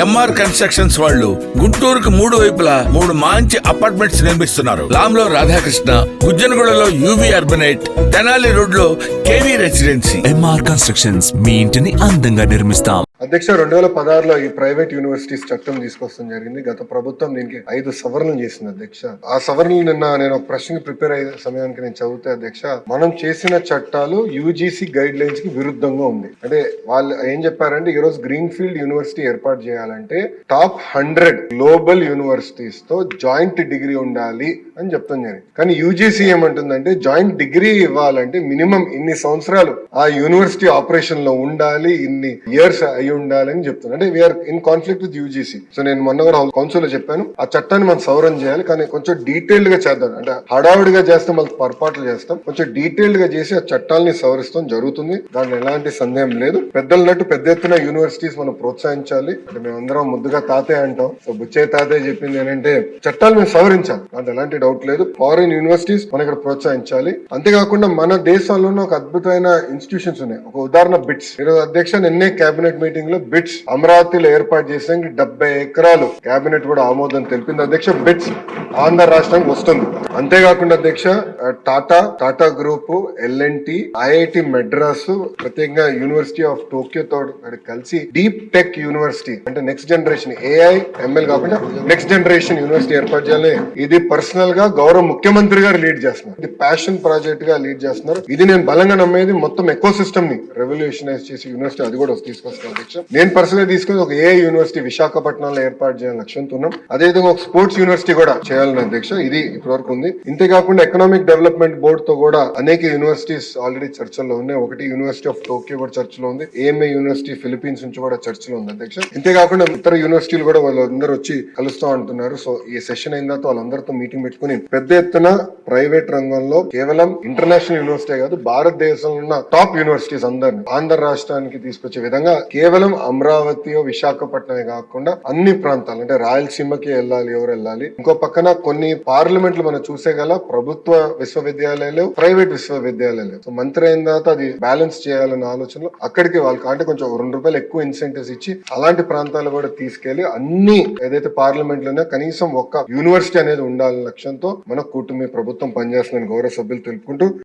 MR constructions వాళ్ళు గుంటూరుకు మూడు వైపులా మూడు మంచి అపార్ట్మెంట్స్ నిర్మిస్తున్నారు. లాంలో రాధాకృష్ణ గుజ్జనగూడలో యూవి అర్బనైట్ తెనాలి రోడ్లో కేవీ రెసిడెన్సీ ఎంఆర్ కన్స్ట్రక్షన్స్ మీ ఇంటిని అందంగా నిర్మిస్తాం. అధ్యక్ష రెండు వేల పదహారులో ఈ ప్రైవేట్ యూనివర్సిటీస్ చట్టం తీసుకొస్తాం జరిగింది. గత ప్రభుత్వం దీనికి ఐదు సవరణలు చేసింది అధ్యక్ష. ఆ సవరణలు నిన్న నేను ఒక ప్రశ్నకి ప్రిపేర్ అయ్యే సమయానికి నేను చదివితే అధ్యక్ష మనం చేసిన చట్టాలు యూజీసీ గైడ్ లైన్స్కి విరుద్ధంగా ఉంది. అంటే వాళ్ళు ఏం చెప్పారంటే ఈ రోజు గ్రీన్ ఫీల్డ్ యూనివర్సిటీ ఏర్పాటు చేయాలంటే టాప్ హండ్రెడ్ గ్లోబల్ యూనివర్సిటీస్తో జాయింట్ డిగ్రీ ఉండాలి అని చెప్తాం జరిగింది. కానీ యూజీసీ ఏమంటుందంటే జాయింట్ డిగ్రీ ఇవ్వాలంటే మినిమం ఇన్ని సంవత్సరాలు ఆ యూనివర్సిటీ ఆపరేషన్లో ఉండాలి ఇన్ని ఇయర్స్ అయ్యి ఉండాలని చెప్తున్నారు అంటే we are in conflict with UGC so నేను మొన్న కూడా కౌన్సిల్లో చెప్పాను ఆ చట్టాన్ని మనం సవరణ చేయాలి కానీ కొంచెం డీటెయిల్డ్గా చేద్దాం. అంటే హడావుడిగా చేస్తే మళ్ళీ పొరపాట్లు చేస్తాం. కొంచెం డీటెయిల్డ్గా చేసి ఆ చట్టాలని సవరిస్తాం జరుగుతుంది. దాంట్లో ఎలాంటి సందేహం లేదు. పెద్దలన్నట్టు పెద్ద ఎత్తున యూనివర్సిటీస్ మనం ప్రోత్సహించాలి. అంటే మేమందరం ముద్దుగా తాతే అంటాం. సో బుచ్చే తాతే చెప్పింది ఏంటంటే చట్టాలు మేము సవరించాలి. దాంట్లో ఎలాంటి డౌట్ లేదు. ఫారిన్ యూనివర్సిటీస్ మనం ఇక్కడ ప్రోత్సహించాలి. అంతేకాకుండా మన దేశంలోనే ఒక అద్భుతమైన ఇన్స్టిట్యూషన్స్ ఉన్నాయి. ఒక ఉదాహరణ బిట్స్. ఈరోజు అధ్యక్ష నిన్నే కేబినెట్ మీటింగ్ లో బిట్స్ అమరావతిలో ఏర్పాటు చేసేందుకు డెబ్బై ఎకరాలు కేబినెట్ కూడా ఆమోదం తెలిపింది. అధ్యక్ష బిట్స్ ఆంధ్ర రాష్ట్రానికి వస్తుంది. అంతేకాకుండా అధ్యక్ష Tata Tata group LNT IIT Madras ప్రత్యేకంగా యూనివర్సిటీ ఆఫ్ టోక్యో తో కలిసి డీప్ టెక్ యూనివర్సిటీ అంటే నెక్స్ట్ జనరేషన్ ఏఐ ఎంఎల్ కాకుండా నెక్స్ట్ జనరేషన్ యూనివర్సిటీ ఏర్పాటు చేయాలి ఇది పర్సనల్గా గౌరవ ముఖ్యమంత్రి గారు లీడ్ చేస్తున్నారు. ఇది ప్యాషన్ ప్రాజెక్ట్గా లీడ్ చేస్తున్నారు. ఇది నేను బలంగా నమ్మేది మొత్తం ఎకో సిస్టమ్ని రెవల్యూషనైజ్ చేసి యూనివర్సిటీ అది కూడా తీసుకొస్తాను నేను పర్సనల్ తీసుకుని ఒక ఏ యూనివర్సిటీ విశాఖపట్నంలో ఏర్పాటు చేయాలని లక్ష్యంతో ఉన్నాం. అదేవిధంగా ఒక స్పోర్ట్స్ యూనివర్సిటీ కూడా చేయాలని అధ్యక్ష. ఇది ఇప్పటివరకు ఉంది. ఇంతేకాకుండా ఎకనామిక్ డెవలప్మెంట్ బోర్డు తో కూడా అనేక యూనివర్సిటీస్ ఆల్రెడీ చర్చల్లో ఉన్నాయి. ఒకటి యూనివర్సిటీ ఆఫ్ టోక్యో కూడా చర్చలో ఉంది. ఏఎంఏ యూనివర్సిటీ ఫిలిపీన్స్ నుంచి కూడా చర్చలో ఉంది అధ్యక్ష. ఇంతేకాకుండా ఇతర యూనివర్సిటీలు కూడా వాళ్ళందరూ వచ్చి కలుస్తా అంటున్నారు సో ఈ సెషన్ అయిన తర్వాత వాళ్ళందరితో మీటింగ్ పెట్టుకుని పెద్ద ఎత్తున ప్రైవేట్ రంగంలో కేవలం ఇంటర్నేషనల్ యూనివర్సిటీ కాదు భారతదేశంలో ఉన్న టాప్ యూనివర్సిటీస్ అందరిని ఆంధ్ర రాష్ట్రానికి తీసుకొచ్చే విధంగా కేవలం కేవలం అమరావతి విశాఖపట్నమే కాకుండా అన్ని ప్రాంతాలు అంటే రాయలసీమకి వెళ్ళాలి ఎవరు వెళ్ళాలి. ఇంకో పక్కన కొన్ని పార్లమెంట్లు మనం చూసే గల ప్రభుత్వ విశ్వవిద్యాలయాలు ప్రైవేట్ విశ్వవిద్యాలయాలు. సో మంత్రి అయిన తర్వాత అది బ్యాలెన్స్ చేయాలన్న ఆలోచనలో అక్కడికి వాళ్ళకి అంటే కొంచెం రెండు రూపాయలు ఎక్కువ ఇన్సెంటివ్స్ ఇచ్చి అలాంటి ప్రాంతాలు కూడా తీసుకెళ్ళి అన్ని ఏదైతే పార్లమెంట్లోనే కనీసం ఒక్క యూనివర్సిటీ అనేది ఉండాలనే లక్ష్యంతో మన కూటమి ప్రభుత్వం పనిచేస్తుందని గౌరవ సభ్యులు తెలుపుకుంటూ